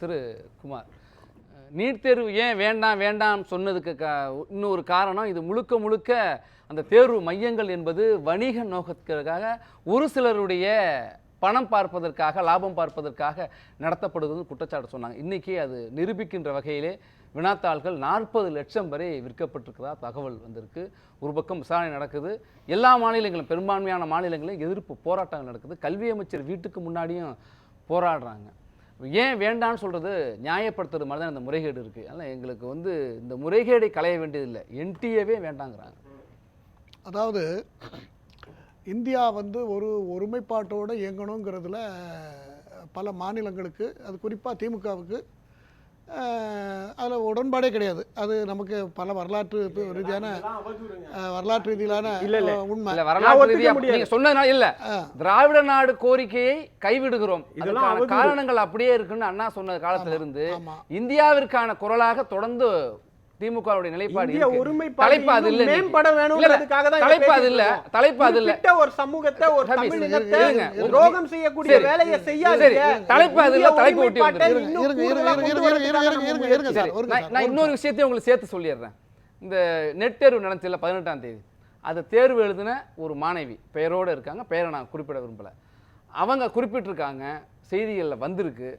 திரு Kumar NEET தேர்வு ஏன் வேண்டாம் வேண்டாம் சொன்னதுக்கு கா இன்னொரு காரணம் இது முழுக்க முழுக்க அந்த தேர்வு மையங்கள் என்பது வணிக நோக்கத்திற்காக ஒரு சிலருடைய பணம் பார்ப்பதற்காக லாபம் பார்ப்பதற்காக நடத்தப்படுவது குற்றச்சாட்டு சொன்னாங்க. இன்றைக்கி அது நிரூபிக்கின்ற வகையிலே வினாத்தாள்கள் நாற்பது லட்சம் வரை விற்கப்பட்டிருக்கிறதா தகவல் வந்திருக்கு. ஒரு பக்கம் விசாரணை நடக்குது. எல்லா மாநிலங்களும் பெரும்பான்மையான மாநிலங்களிலும் எதிர்ப்பு போராட்டங்கள் நடக்குது. கல்வி அமைச்சர் வீட்டுக்கு முன்னாடியும் போராடுறாங்க. ஏன் வேண்டான்னு சொல்கிறது நியாயப்படுத்துறது மாதிரி தான் இந்த முறைகேடு இருக்குது அதனால் எங்களுக்கு வந்து இந்த முறைகேடை களைய வேண்டியதில்லை. என்டிஏவே வேண்டாங்கிறாங்க. அதாவது இந்தியா வந்து ஒரு ஒருமைப்பாட்டோடு இயங்கணுங்கிறதுல பல மாநிலங்களுக்கு அது குறிப்பாக திமுகவுக்கு அதில் உடன்பாடே கிடையாது. அது நமக்கு பல வரலாற்று ரீதியான வரலாற்று ரீதியிலான இல்ல, இல்ல. அஹ், உண்மை. வரலாற்று சொன்னதுனால இல்ல. திராவிட நாடு கோரிக்கையை கைவிடுகிறோம். காரணங்கள் அப்படியே இருக்குன்னு அண்ணா சொன்ன காலத்துல இருந்து ஆமா. இந்தியாவிற்கான குரலாக தொடர்ந்து திமுகவுடைய நிலைப்பாடு தலைப்பு அது இல்ல. மேம்பட இல்ல, வேணும்ன்றதுக்காக தான் தலைப்பு அது இல்ல. தலைப்பு அது இல்ல. ஒரு சமூகத்தை ஒரு இருங்க. துரோகம் செய்யக்கூடிய. வேலையை செய்யாதீங்க. தலைப்பு அது இல்ல, தலைப்பு ஒட்டி ஒருமைப்பாட்டை வந்துருங்க. இன்னும் இருங்க, இருங்க, கூடுதலா இருங்க, கொண்டு இருங்க, இருங்க, வரதுக்கான இருங்க, முயற்சி. இருங்க, சரி, சார், ஒரு நான் இன்னொரு விஷயத்தையும் உங்களுக்கு சேர்த்து சொல்லிடுறேன். இந்த நெட் தேர்வு நடந்துச்சுல பதினெட்டாம் தேதி. அதை தேர்வு எழுதின ஒரு மாணவி பெயரோடு இருக்காங்க. பெயரை நான் குறிப்பிட விரும்பல. அவங்க குறிப்பிட்டிருக்காங்க செய்திகளில் வந்திருக்கு.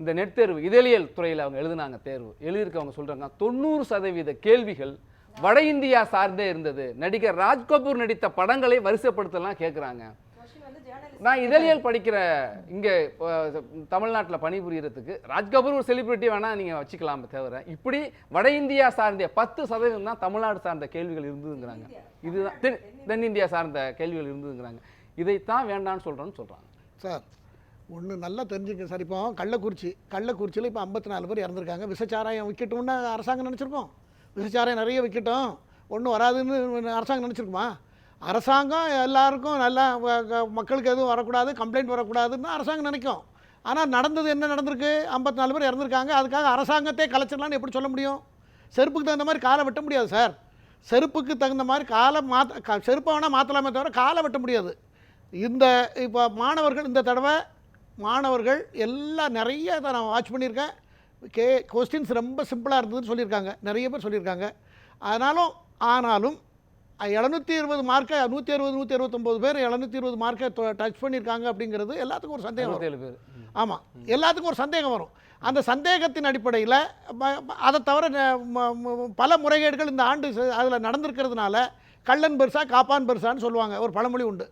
இந்த நெட் தேர்வு இதழியல் துறையில் அவங்க எழுதினாங்க தேர்வு. எழுதியிருக்கவங்க சொல்றாங்க தொண்ணூறு சதவீத கேள்விகள் வட இந்தியா சார்ந்தே இருந்தது. நடிகர் ராஜ் கபூர் நடித்த படங்களை வரிசைப்படுத்தலாம் கேட்குறாங்க நான் இதழியல் படிக்கிற இங்கே தமிழ்நாட்டில் பணிபுரியறதுக்கு ராஜ் கபூர் ஒரு செலிபிரிட்டி வேணால் நீங்கள் வச்சுக்கலாம் தவிர. இப்படி வட இந்தியா சார்ந்த பத்து சதவீதம் தான் தமிழ்நாடு சார்ந்த கேள்விகள் இருந்ததுங்கிறாங்க. இதுதான் தென் தென் இந்தியா சார்ந்த கேள்விகள் இருந்ததுங்கிறாங்க. இதைத்தான் வேண்டாம்னு சொல்கிறேன்னு சொல்கிறாங்க சார் ஒன்று நல்லா தெரிஞ்சுக்க சார். இப்போ கள்ளக்குறிச்சி கள்ளக்குறிச்சியில் இப்போ ஐம்பத்தி நாலு பேர் இறந்துருக்காங்க. விசச்சாராயம் விற்கட்டும்னு அரசாங்கம் நினச்சிருக்கோம். விஷச்சாராயம் நிறைய விற்கட்டும் ஒன்றும் வராதுன்னு அரசாங்கம் நினச்சிருக்குமா? அரசாங்கம் எல்லாருக்கும் நல்லா வ- க- மக்களுக்கு எதுவும் வரக்கூடாது கம்ப்ளைண்ட் வரக்கூடாதுன்னு அரசாங்கம் நினைக்கும். ஆனால் நடந்தது என்ன நடந்திருக்கு? ஐம்பத்தி நாலு பேர் இறந்துருக்காங்க. அதுக்காக அரசாங்கத்தை கலைச்சிடலான்னு எப்படி சொல்ல முடியும்? செருப்புக்கு தகுந்த மாதிரி காலை வெட்ட முடியாது சார். செருப்புக்கு தகுந்த மாதிரி காலை மாற்ற செருப்பை வேணால் மாற்றலாமே தவிர காலை வெட்ட முடியாது. இந்த இப்போ மாணவர்கள் இந்த தடவை மாணவர்கள் எல்லாம் நிறைய இதை நான் வாட்ச் பண்ணியிருக்கேன். கே கொஸ்டின்ஸ் ரொம்ப சிம்பிளாக இருந்ததுன்னு சொல்லியிருக்காங்க. நிறைய பேர் சொல்லியிருக்காங்க. ஆனாலும் ஆனாலும் எழுநூற்றி இருபது மார்க்கை நூற்றி அறுபது நூற்றி அறுபத்தொம்போது பேர் எழுநூற்றி இருபது மார்க்கை டச் பண்ணியிருக்காங்க அப்படிங்கிறது எல்லாத்துக்கும் ஒரு சந்தேகம் வரும். பேர் ஆமாம் எல்லாத்துக்கும் ஒரு சந்தேகம் வரும். அந்த சந்தேகத்தின் அடிப்படையில் அதை தவிர பல முறைகேடுகள் இந்த ஆண்டு அதில் நடந்திருக்கிறதுனால கள்ளன் பெருசா காப்பான் பெருசான்னு சொல்லுவாங்க. ஒரு பழமொழி உண்டு.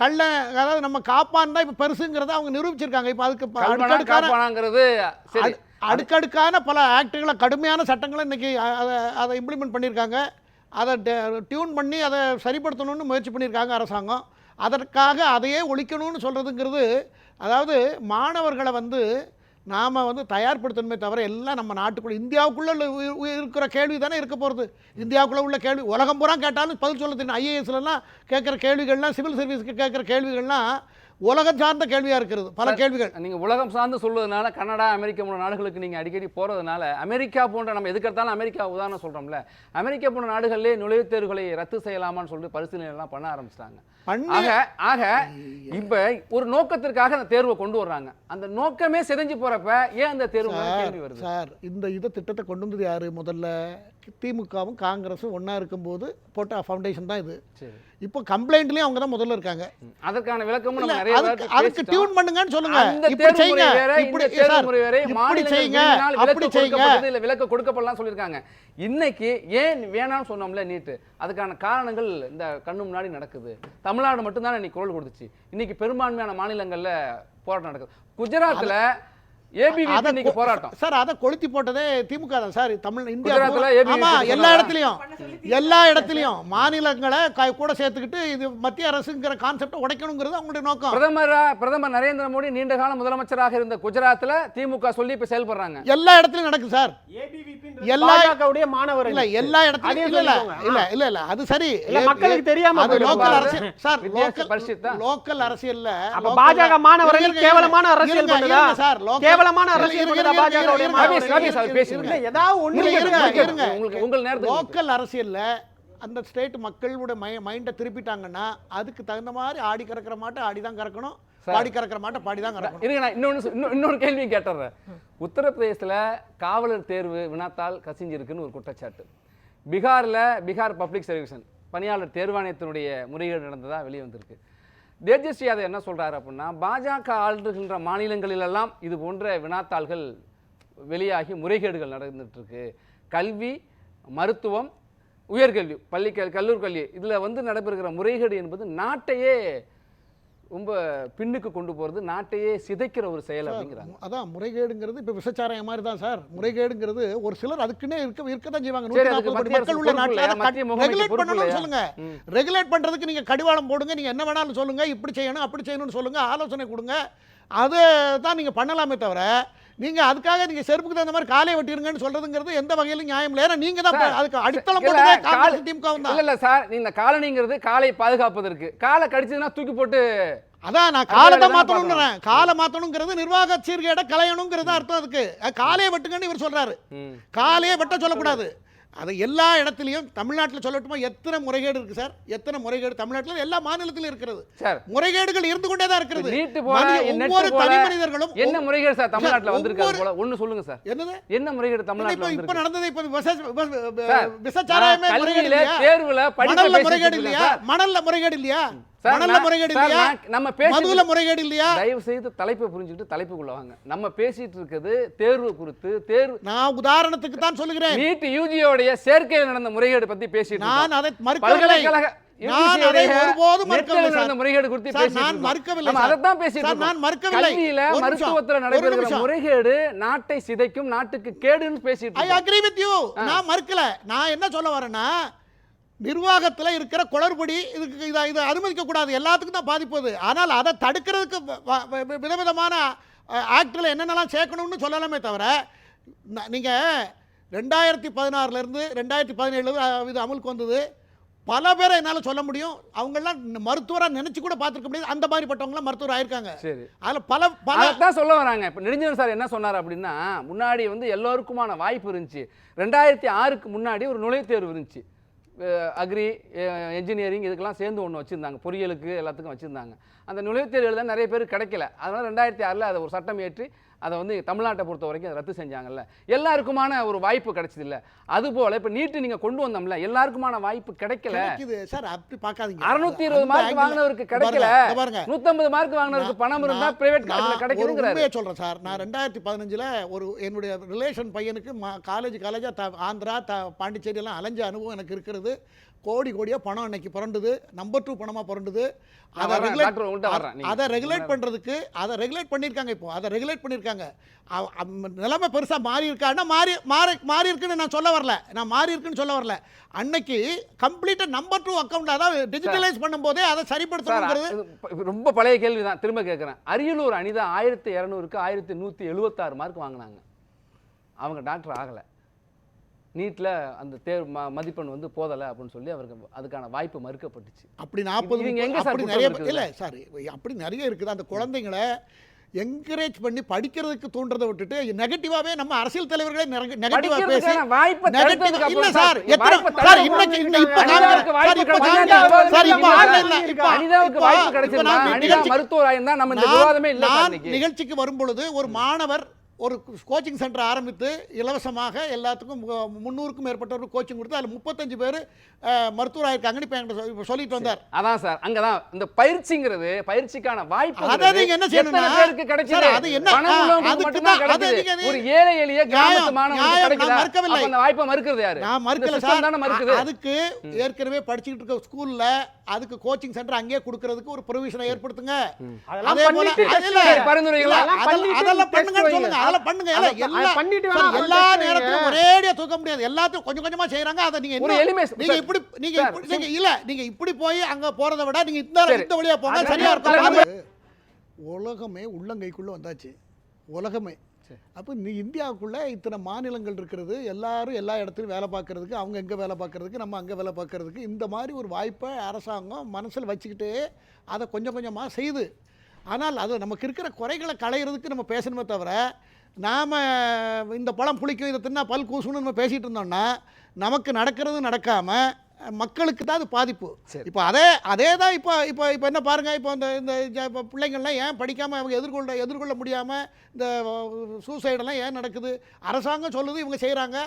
கள்ளன் அதாவது நம்ம காப்பான் தான் இப்போ பெருசுங்கிறத அவங்க நிரூபிச்சிருக்காங்க. இப்போ அதுக்கு கல்பனா அடுக்கடுக்கான பல ஆக்டுகளை கடுமையான சட்டங்களை அதை அதை இம்ப்ளிமெண்ட் பண்ணியிருக்காங்க. அதை டியூன் பண்ணி அதை சரிப்படுத்தணும்னு முயற்சி பண்ணியிருக்காங்க அரசாங்கம். அதற்காக அதையே ஒழிக்கணும்னு சொல்கிறதுங்கிறது அதாவது மாணவர்களை வந்து நாம் வந்து தயார்படுத்தணுமே தவிர எல்லாம் நம்ம நாட்டுக்குள்ளே இந்தியாவுக்குள்ளே இருக்கிற கேள்வி தானே இருக்க போகிறது இந்தியாவுக்குள்ளே உள்ள கேள்வி உலகம் பூரா கேட்டாலும் பதில் சொல்ல தெரியும் ஐஏஎஸ்லலாம் கேட்குற கேள்விகள்லாம் சிவில் சர்வீஸ்க்கு கேட்குற கேள்விகள்லாம் உலகம் சார்ந்த கேள்வியாக இருக்கிறது. பல கேள்விகள். நீங்க உலகம் சார்ந்து சொல்வதனால கனடா அமெரிக்கா போன்ற நாடுகளுக்கு நீங்க அடிக்கடி போறதுனால அமெரிக்கா போன்ற நம்ம எதுக்கெடுத்தாலும் அமெரிக்கா உதாரணம் சொல்றோம்ல. அமெரிக்கா போன்ற நாடுகளிலே நுழைவுத் தேர்வுகளை ரத்து செய்யலாமான்னு சொல்லிட்டு பரிசீலனை எல்லாம் பண்ண ஆரம்பிச்சிட்டாங்க. ஆக ஆக இப்ப ஒரு நோக்கத்திற்காக அந்த தேர்வை கொண்டு வர்றாங்க. அந்த நோக்கமே சிதைஞ்சு போறப்ப ஏன் அந்த தேர்வு கேள்வி வருது? சார் இந்த இதை திட்டத்தை கொண்டு வந்தது யாரு? முதல்ல திமுகவும் காங்கிரஸும் ஒண்ணா இருக்கும்போது போட்ட ஃபவுண்டேஷன் தான் இது. இப்போ கம்ப்ளைண்ட்லயும் அவங்க தான் முதல்ல இருக்காங்க. அதற்கான விளக்கமும் நிறைய அதுக்கு. டியூன் பண்ணுங்கன்னு சொல்லுங்க. இப்படி செய்யுங்க. இப்படி இப்படி செய்யுங்க. அப்படி செய்யுங்க. இல்ல விலக்கு கொடுக்கப்படலாம் சொல்லியிருக்காங்க. இன்னைக்கு ஏன் வேணாம்னு சொன்னோம்ல நீட்டு? அதுக்கான காரணங்கள் இந்த கண்ணு முன்னாடி நடக்குது. தமிழ்நாடு மட்டும்தான் இன்னைக்கு குரல் கொடுத்துச்சு. இன்னைக்கு பெரும்பான்மையான மாநிலங்கள்ல போராட்டம் நடக்குது. குஜராத்ல ஏபிவி அத இன்னைக்கு கொ- போராட்டம். சார் அதை கொளுத்தி போட்டதே திமுக தான். சார் தமிழ் இந்தியா ஆமா? எல்லா இடத்துலயும். எல்லா இடத்துலயும். மாநிலங்களை க- கூட சேர்த்துக்கிட்டு இது மத்திய அரசுங்கிற கான்செப்டை உடைக்கணுங்கிறது அவங்களுடைய நோக்கம். பிரதமரா பிரதமர் நரேந்திர மோடி நீண்ட காலம் முதலமைச்சராக இருந்த குஜராத்ல திமுக சொல்லி இப்ப செயல்படுறாங்க. எல்லா இடத்துலயும் நடக்குது சார். ஏபிவிபின்றது எல்லா- மாணவர் இல்ல எல்லா இடத்துலயும் இல்ல இல்ல. இல்ல இல்ல இல்ல அது சரி. மக்களுக்கு தெரியாம அது. லோக்கல் அரசியல் சார் லோக்கல். லோக்கல் அரசியல்ல பாஜக மாணவர்கள் கேவலமான அரசியல் சார். லோக்கல் கேவலமான அரசியல் லோக்கல் அரசியல்ல அந்த ஸ்டேட் மக்களோட மைண்டை திருப்பிட்டாங்கன்னா அதுக்கு தகுந்த மாதிரி ஆடி கறக்கிற மாட்டை ஆடி தான் கறக்கணும். பாடி கறக்கிற மாட்டை பாடி தான் கறக்கணும். இருங்க நான் இன்னொன்று இன்னொரு கேள்வியும் கேட்டுறேன். உத்தரப்பிரதேசத்தில் காவலர் தேர்வு வினாத்தால் கசிஞ்சிருக்குன்னு ஒரு குற்றச்சாட்டு. பீகாரில் பீகார் பப்ளிக் சர்வீசன் பணியாளர் தேர்வாணையத்தினுடைய முறைகேடு நடந்ததா வெளியே வந்திருக்கு. தேஜஸ்வி யாதவ் என்ன சொல்கிறார் அப்படின்னா பாஜக ஆளுகின்ற மாநிலங்களிலெல்லாம் இது போன்ற வினாத்தாள்கள் வெளியாகி முறைகேடுகள் நடந்துகிட்ருக்கு கல்வி மருத்துவம் உயர்கல்வி பள்ளி கல் கல்லூர் கல்வி. இதில் வந்து நடைபெறுகிற முறைகேடு என்பது நாட்டையே ரொம்ப பின்னுக்கு கொண்டு போகிறது நாட்டையே சிதைக்கிற ஒரு செயல் அப்படிங்கிறாங்க. அதான் முறைகேடுங்கிறது இப்போ விசச்சாராயம் மாதிரி தான் சார். முறைகேடுங்கிறது ஒரு சிலர் அதுக்குன்னே இருக்க இருக்க தான் செய்வாங்க மக்கள் உள்ள நாட்டில் ரெகுலேட் பண்ணணும்னு? சொல்லுங்க. ரெகுலேட் பண்றதுக்கு நீங்க கடிவாளம் போடுங்க நீங்க என்ன வேணாலும் சொல்லுங்க இப்படி செய்யணும் அப்படி செய்யணும்னு சொல்லுங்க ஆலோசனை கொடுங்க. அது தான் நீங்க பண்ணலாமே தவிர நீங்க அதுக்காக நீங்க செருப்புக்கு தகுந்த மாதிரி காலையை வெட்டிருங்கன்னு சொல்றதுங்கிறது எந்த வகையிலும் நியாயம் இல்லை. ஏன்னா நீங்க தான் அதுக்கு அடித்தளம் திமுகவும் இல்ல தான். இல்ல சார். இந்த காலனிங்கிறது காலை பாதுகாப்பதற்கு. காலை கடிச்சதுன்னா தூக்கி போட்டு அதான் நான் காலத்தை மாத்தணுங்கிறேன் காலை மாத்தணுங்கிறது நிர்வாக சீர்கேட களையணுங்கிறது அர்த்தம் அதுக்கு. அது காலையை வெட்டுங்கன்னு இவர் சொல்றாரு. காலையே வெட்ட சொல்லக்கூடாது. அது எல்லா இடத்துலையும் தமிழ்நாட்டில் சொல்லட்டுமா? எத்தனை முறைகேடு இருக்கு சார்? எத்தனை முறைகேடு? தமிழ்நாட்டில் எல்லா மாநிலத்திலும் இருக்கிறது. சார். முறைகேடுகள் இருந்து கொண்டே தான் இருக்கிறது. ஒவ்வொரு தனி மனிதர்களும் என்ன முறைகேடு சார் தமிழ்நாட்டுல சார், வந்திருக்கு அது ஒவ்வொரு- போல? ஒண்ணு சொல்லுங்க சார். என்னது? என்ன முறைகேடு தமிழ்நாட்டுல இப்ப நடந்தது? இப்ப விச- விச- சார், விசச்சாராயமே முறைகேடு இல்லையா? தேர்வுல மணல்ல முறைகேடு இல்லையா. மணல்ல முறைகேடு இல்லையா? மணல்ல முறைகேடு இல்லையா நம்ம மதுல முறைகேடு இல்லையா தயவு செய்து தலைப்பை புரிஞ்சுக்கிட்டு தலைப்புக்குள்ள வாங்க நம்ம பேசிட்டு இருக்கிறது தேர்வு குறித்து தேர்வு நான் உதாரணத்துக்கு தான் சொல்லுகிறேன் நீட் யூஜியோடைய சேர்க்கையில் நடந்த முறைகேடு பத்தி பேசிட்டு. நான் அதை பல்கலைக்கழக நான் அதை ஒருபோதும் மறுக்கவில்லை சார். முறைகேடு குறித்து நான். மறுக்கவில்லை பேசிட்டு சார், இருக்கோம். நான் மறுக்கவில்லை. கல்வியில. மருத்துவத்துல நடைபெறுகிற. முறைகேடு நாட்டை சிதைக்கும் நாட்டுக்கு கேடுன்னு பேசிட்டு ஐ. அக்ரி வித் யூ நான் மறுக்கல நான் என்ன சொல்ல வரேன்னா நிர்வாகத்தில் இருக்கிற குளறுபடி இதுக்கு இதை இதை அனுமதிக்க கூடாது. எல்லாத்துக்கும் தான் பாதிப்பு அது. ஆனால் அதை தடுக்கிறதுக்கு விதவிதமான ஆக்டில் என்னென்னலாம் சேர்க்கணும்னு சொல்லலாமே தவிர நீங்கள் ரெண்டாயிரத்தி பதினாறுலேருந்து ரெண்டாயிரத்தி பதினேழு இது அமலுக்கு வந்தது. பல பேரை என்னால் சொல்ல முடியும். அவங்கெல்லாம் மருத்துவராக நினச்சி கூட பார்த்துருக்க முடியாது. அந்த மாதிரிப்பட்டவங்களாம் மருத்துவர் ஆயிருக்காங்க. சரி. அதில் பல பல அதைத்தான் சொல்ல வராங்க. இப்போ நெடுஞ்சன் சார் என்ன சொன்னார் அப்படின்னா முன்னாடி வந்து எல்லோருக்குமான வாய்ப்பு இருந்துச்சு. ரெண்டாயிரத்தி ஆறுக்கு முன்னாடி ஒரு நுழைவுத் தேர்வு இருந்துச்சு. அக்ரி என்ஜினியரிங் இதுக்கெல்லாம் சேர்ந்து ஒன்று வச்சுருந்தாங்க. பொறியியலுக்கு எல்லாத்துக்கும் வச்சுருந்தாங்க. அந்த நுழைவுத் தேர்வு நிறைய பேர் கிடைக்கல. அதனால் ரெண்டாயிரத்தி ஆறில் அதை ஒரு சட்டம் ஏற்றி அதை வந்து தமிழ்நாட்டை பொறுத்த வரைக்கும் அதை ரத்து செஞ்சாங்கல்ல. எல்லாருக்குமான ஒரு வாய்ப்பு கிடைச்சதில்ல. அதுபோல் இப்போ நீட்டு நீங்கள் கொண்டு வந்தோம்ல எல்லாருக்குமான வாய்ப்பு கிடைக்கல. சார் அப்படி பார்க்காதீங்க. அறுநூத்தி இருபது மார்க் வாங்கினவருக்கு கிடைக்கல. நூத்தம்பது மார்க் வாங்கினவருக்கு பணம் இருந்தா நான்- பிரைவேட் காலேஜ்ல உண்மையை சொல்றேன் சார். நான் ரெண்டாயிரத்தி பதினஞ்சுல ஒரு என்னுடைய ரிலேஷன் பையனுக்கு காலேஜ் காலேஜா த ஆந்திரா த பாண்டிச்சேரி எல்லாம் அலைஞ்ச அனுபவம் எனக்கு இருக்கிறது. கோடி கோடியா பணம் அன்னைக்கு புரண்டுது. நம்பர் டூ பணமா புரண்டுது. அதை ரெகுலேட் அதை ரெகுலேட் பண்றதுக்கு அதை ரெகுலேட் பண்ணியிருக்காங்க இப்போ. அதை ரெகுலேட் பண்ணியிருக்காங்க. நிலைமை பெருசா மாறி இருக்கான்னா மாறி மாறி மாறி இருக்குன்னு நான் சொல்ல வரல. நான் மாறி இருக்குன்னு சொல்ல வரல. அன்னைக்கு கம்ப்ளீட்டா நம்பர் டூ அக்கௌண்ட் அதாவது டிஜிட்டலைஸ் பண்ணும்போதே அதை சார் சரிப்படுத்தணுங்கிறது இது ப- ரொம்ப பழைய கேள்வி தான் திரும்ப கேட்குறேன் அரியலூர் அனிதா ஆயிரத்தி இரநூறுக்கு ஆயிரத்தி நூற்றி எழுபத்தாறு மார்க் வாங்கினாங்க. அவங்க டாக்டர் ஆகலை. நீட்டில் அந்த தேர்வு ம மதிப்பெண் வந்து போதலை அப்படின்னு சொல்லி அவருக்கு அதுக்கான வாய்ப்பு மறுக்கப்பட்டுச்சு. அப்படி நாற்பது எங்க சார் நிறைய? இல்லை சார் அப்படி நிறைய இருக்குது. அந்த குழந்தைங்களை என்கரேஜ் பண்ணி படிக்கிறதுக்கு தூண்டுறதை விட்டுட்டு நெகட்டிவாவே நம்ம அரசியல் தலைவர்களே நெகட்டிவா பேசி நெகட்டிவ் இல்ல சார் சார், இன்னைக்கு இப்ப சார் இப்ப சார் இப்ப ஆன்லைன்ல இப்ப அனிதாவுக்கு வாய்ப்பு கிடைச்சிருந்தா அனிதா நிகழ்ச்சி- மருத்துவர் ஆயிருந்தா நம்ம இந்த விவாதமே இல்லை நிகழ்ச்சிக்கு வரும் பொழுது ஒரு மாணவர் ஒரு கோச்சிங் சென்டர் ஆரம்பித்து இலவசமாக எல்லாத்துக்கும் முந்நூறுக்கும் மேற்பட்டவர்கள் கோச்சிங் கொடுத்து அதில் முப்பத்தஞ்சு பேர் மருத்துவர் ஆயிருக்காங்கன்னு இப்போ என்கிட்ட இப்ப சொல்லிட்டு வந்தார். அதான் சார் அங்கதான் இந்த பயிற்சிங்கிறது பயிற்சிக்கான வாய்ப்பு அதை நீங்க என்ன செய்யணும்னா, பேருக்கு கிடைச்சது? அது என்ன- தான், ஒரு ஏழை எளிய கிராமத்து நியாயம், மாணவனுக்கு நியாயம், கிடைக்குதா? நான் மறுக்கவில்லை. அந்த வாய்ப்பை மறுக்கிறது யாரு? நான் மறுக்கல சார் தானே மறுக்குது? அதுக்கு ஏற்கனவே படிச்சுக்கிட்டு இருக்க ஸ்கூல்ல அதுக்கு கோச்சிங் சென்டர் அங்கேயே கொடுக்கறதுக்கு ஒரு ப்ரொவிஷனை ஏற்படுத்துங்க. அதே போல பரிந்துரைகள் அதெல்லாம் வைங்க. சொல்லுங்க. அதெல்லாம் பண்ணுங்க. இல்ல, அதை- எல்லா- அதை பண்ணிட்டு எல்லா. நேரத்திலும் ஒரேடியா தூக்க முடியாது. எல்லாத்தையும் கொஞ்சம் கொஞ்சமா செய்யறாங்க அதை நீங்க ஒரு இன்னும் எளிமை நீங்க இப்படி நீங்க நீங்க இல்ல நீங்க இப்படி போய் அங்க போறதை விட நீங்க இந்த. இந்த வழியா போங்க. சரியா இருக்கும். உலகமே உள்ளங்கைக்குள்ள வந்தாச்சு. உலகமே. அப்போ நீ இந்தியாவுக்குள்ள இத்தனை மாநிலங்கள் இருக்கிறது. எல்லாரும் எல்லா இடத்துலையும் வேலை பார்க்கறதுக்கு அவங்க எங்கே வேலை பார்க்கறதுக்கு நம்ம அங்கே வேலை பார்க்கறதுக்கு இந்த மாதிரி ஒரு வாய்ப்பை அரசாங்கம் மனசில் வச்சுக்கிட்டு அதை கொஞ்சம் கொஞ்சமாக செய்யுது ஆனால் அது நமக்கு இருக்கிற குறைகளை களையிறதுக்கு நம்ம பேசணுமே தவிர நாம் இந்த பழம் புளிக்கும் இதை தின்னா பல் கூசுன்னு நம்ம பேசிகிட்டு இருந்தோம்னா நமக்கு நடக்கிறது நடக்காமல் மக்களுக்கு தான் அது பாதிப்பு. சரி. இப்போ அதே அதே தான் இப்போ இப்போ இப்போ என்ன பாருங்க இப்போ இந்த இந்த இப்போ பிள்ளைங்கள்லாம் ஏன் படிக்காமல் அவங்க எதிர்கொள்ள எதிர்கொள்ள முடியாமல் இந்த சூசைடெல்லாம் ஏன் நடக்குது? அரசாங்கம் சொல்லுது இவங்க செய்கிறாங்க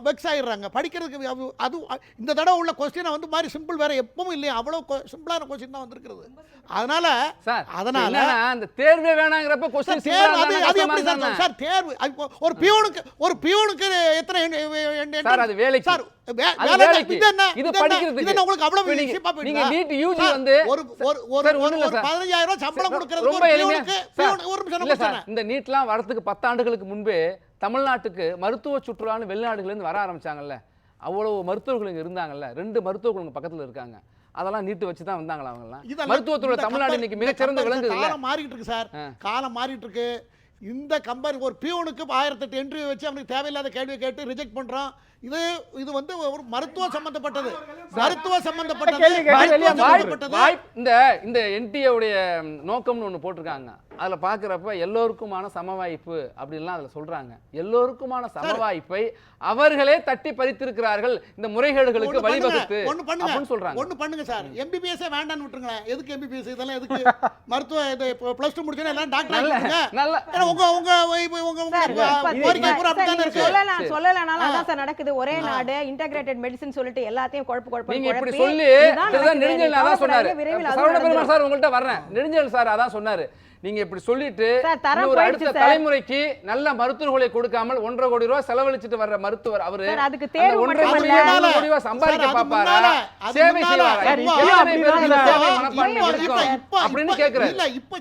வெக்ஸ் ஆயிடுறாங்க. படிக்கிறதுக்கு அது- இந்த தடவை உள்ள கொஸ்டினை வந்து மாதிரி சிம்பிள் வேற எப்பவும் இல்லையா அவ்வளோ சிம்பிளான கொஸ்டின் தான் வந்திருக்கிறது. அதனால சார் அதனால அந்த தேர்வே வேணாங்கிறப்ப கொஸ்டின் தேர்வு அது அது எப்படி சார் சார் தேர்வு ஒரு பியூனுக்கு ஒரு பியூனுக்கு எத்தனை சார் அது வேலைக்கு. சார் இது? படிக்கிறதுக்கு. உங்களுக்கு அவ்வளவு நீங்க? நீட் யூஜி வந்து ஒரு ஒரு ஒரு சார், ஒரு ஒண்ணும் இல்ல ஒரு சார். 15000 ரூபாய் சம்பளம் கொடுக்கிறதுக்கு ரொம்ப ஒரு எளிமையா பியூனுக்கு சார், பியூன் ஒரு நிமிஷம் இல்ல நான் சார் முடிச்சிடுறேன். இந்த நீட்லாம் வரதுக்கு பத்தாண்டுகளுக்கு முன்பே தமிழ்நாட்டுக்கு மருத்துவ சுற்றுலான்னு வெளிநாடுகள்ல இருந்து வர ஆரம்பிச்சாங்கல்ல அவ்வளவு மருத்துவர்கள் இங்க இருந்தாங்கல்ல ரெண்டு மருத்துவர்கள் உங்க பக்கத்துல இருக்காங்க அதெல்லாம் நீட்டு வச்சு தான் வந்தாங்களா அவங்கலாம் மருத்துவத்துறை தமிழ்நாடு இன்னைக்கு மிகச்சிறந்த விளங்குது காலம் மாறிட்டு இருக்கு சார். காலம் மாறிட்டு இருக்கு இந்த கம்பேர் ஒரு பியூனுக்கு ஆயிரத்தெட்டு இன்டர்வியூ வச்சு அவனுக்கு தேவையில்லாத கேள்வியை கேட்டு ரிஜெக்ட் பண்றான் இது இது வந்து ஒரு மருத்துவ சம்பந்தப்பட்டது. மருத்துவ சம்பந்தப்பட்டது. இந்த இந்த உடைய நோக்கம்னு ஒன்று போட்டிருக்காங்க. அதுல பார்க்குறப்ப எல்லோருக்குமான சமவாய்ப்பு அப்படின்லாம் அதுல சொல்றாங்க. எல்லோருக்குமான சமவாய்ப்பை அவர்களே தட்டி பறித்திருக்கிறார்கள். இந்த முறைகேடுகளுக்கு வழிவகுத்து ஒண்ணு பண்ணுங்க. சொல்றாங்க. ஒண்ணு பண்ணுங்க சார். எம்பிபிஎஸ் வேண்டாம்னு விட்டுருங்களேன். எதுக்கு எம்பிபிஎஸ் இதெல்லாம் எதுக்கு? மருத்துவ இது பிளஸ் டூ முடிச்சோன்னா எல்லாம் டாக்டர் நல்ல. உங்க உங்க உங்க கோரிக்கை சொல்லலாம் அதான் சார் நடக்குது. ஒரே நாடு இன்டகிரேட்டட் மெடிசின் சொல்லிட்டு எல்லாத்தையும் குழப்பு குழப்பு நீங்க இப்படி சொல்லி. நெடுஞ்சல் அதான் சொன்னாரு. சரவண பெருமாள். சார் உங்கள்ட்ட வர்றேன். நெடுஞ்சல் சார் அதான் சொன்னாரு. நீங்க இப்படி சொல்லிட்டு போயிடுச்சு அடுத்த. தலைமுறைக்கு நல்ல மருத்துவர்களை கொடுக்காமல் ஒன்றரை கோடி ரூபாய் செலவழிச்சிட்டு வர்ற மருத்துவர் அவரு. சார், அதுக்கு தேர்வு ஒன்றரை கோடி ரூபாய் சம்பாதிக்க பாப்பாரா? சேவை. செய்வாரா? அப்படின்னு கேக்குறாரு. இல்ல இப்ப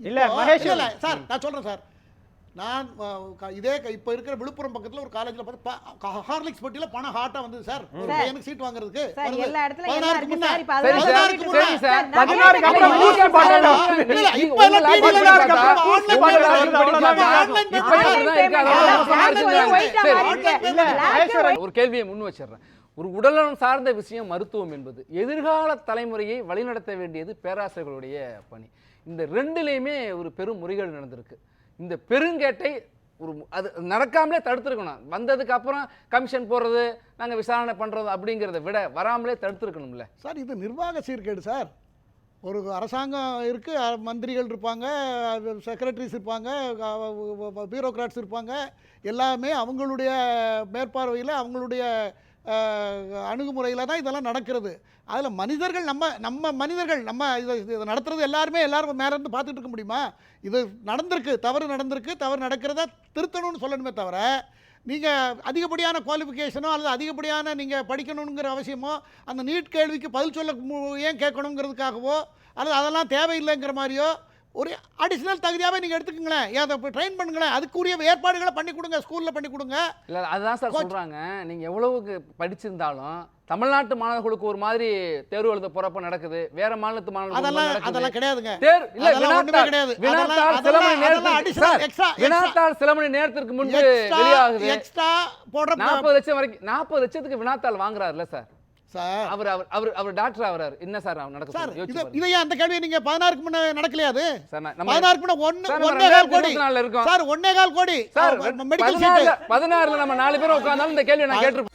இல்ல, இப்போ- மகேஷ் சார் நான் சொல்றேன் சார். நான் இதே இப்ப இருக்கிற விழுப்புரம் பக்கத்துல ஒரு காலேஜ்ல பார்த்து ஹார்லிக்ஸ் பட்டியில பணம் ஹாட்டா வந்தது சார். பையனுக்கு சீட் வாங்குறதுக்கு. ஒரு கேள்வியை முன் வச்சிடுறேன். ஒரு உடல்நலம் சார்ந்த விஷயம் மருத்துவம் என்பது. எதிர்கால தலைமுறையை வழிநடத்த வேண்டியது பேராசிரியர்களுடைய பணி. இந்த ரெண்டுலேயுமே ஒரு பெரும் முறைகேடு நடந்திருக்கு. இந்த பெருங்கேட்டை ஒரு அது நடக்காமலே தடுத்துருக்கணும். வந்ததுக்கு அப்புறம் கமிஷன் போடுறது நாங்கள் விசாரணை பண்ணுறது அப்படிங்கிறத விட வராமலே தடுத்துருக்கணும்ல. சார் இது நிர்வாக சீர்கேடு சார். ஒரு அரசாங்கம் இருக்குது மந்திரிகள் இருப்பாங்க செக்ரட்டரிஸ் இருப்பாங்க பியூரோக்ராட்ஸ் இருப்பாங்க. எல்லாமே அவங்களுடைய மேற்பார்வையில் அவங்களுடைய அணுகுமுறையில் தான் இதெல்லாம் நடக்கிறது. அதில் மனிதர்கள் நம்ம நம்ம மனிதர்கள் நம்ம இதை இதை நடத்துறது எல்லாருமே எல்லாரும் மேலே இருந்து பார்த்துட்டு இருக்க முடியுமா? இது நடந்திருக்கு தவறு நடந்திருக்கு தவறு நடக்கிறதா திருத்தணும்னு சொல்லணுமே தவிர நீங்கள் அதிகப்படியான குவாலிஃபிகேஷனோ அல்லது அதிகப்படியான நீங்கள் படிக்கணுங்கிற அவசியமோ அந்த நீட் கேள்விக்கு பதில் சொல்ல ஏன் கேட்கணுங்கிறதுக்காகவோ அல்லது அதெல்லாம் தேவையில்லைங்கிற மாதிரியோ ஒரு அடிஷ்னல் தகுதியாகவே நீங்கள் எடுத்துக்கங்களேன். ஏன் அதை ட்ரெயின் பண்ணுங்களேன். அதுக்குரிய ஏற்பாடுகளை பண்ணி கொடுங்க ஸ்கூலில் பண்ணி கொடுங்க. இல்லை அதுதான் சார் சொல்கிறாங்க நீங்கள் எவ்வளவுக்கு படிச்சிருந்தாலும் தமிழ்நாட்டு மாணவர்களுக்கு ஒரு மாதிரி தேர்வு எழுத போறப்ப நடக்குது. வேற மாநிலத்து மாதிரி அதெல்லாம் அதெல்லாம் கிடையாதுங்க. தேர் இல்ல வினாத்தாள் கிடையாது. வினாத்தாள் சில மணி நேரத்துக்கு வினாத்தாள் சில நேரத்திற்கு முன்பு வெளியாகுது. எக்ஸ்ட்ரா போடுற நாற்பது லட்சம் வரைக்கும் நாற்பது லட்சத்துக்கு வினாத்தாள் வாங்குறாருல்ல சார். சார். அவர் அவர் அவர் அவர் டாக்டர் ஆகுறாரு. என்ன சார் நடக்க சார் இதை ஏன் அந்த கேள்வியை நீங்க பதினாறுக்கு முன்ன நடக்கலையா அது? பதினாறுக்கு முன்ன ஒன்னு ஒன்னே கால் கோடி. நாலுல இருக்கோம். சார் ஒன்னே கால் கோடி. சார் மெடிக்கல் பதினாறுல பதினாறுல நம்ம நாலு பேரும் உட்கார்ந்தாலும் இந்த கேள்வி நான் கேட்டிருப்பேன்.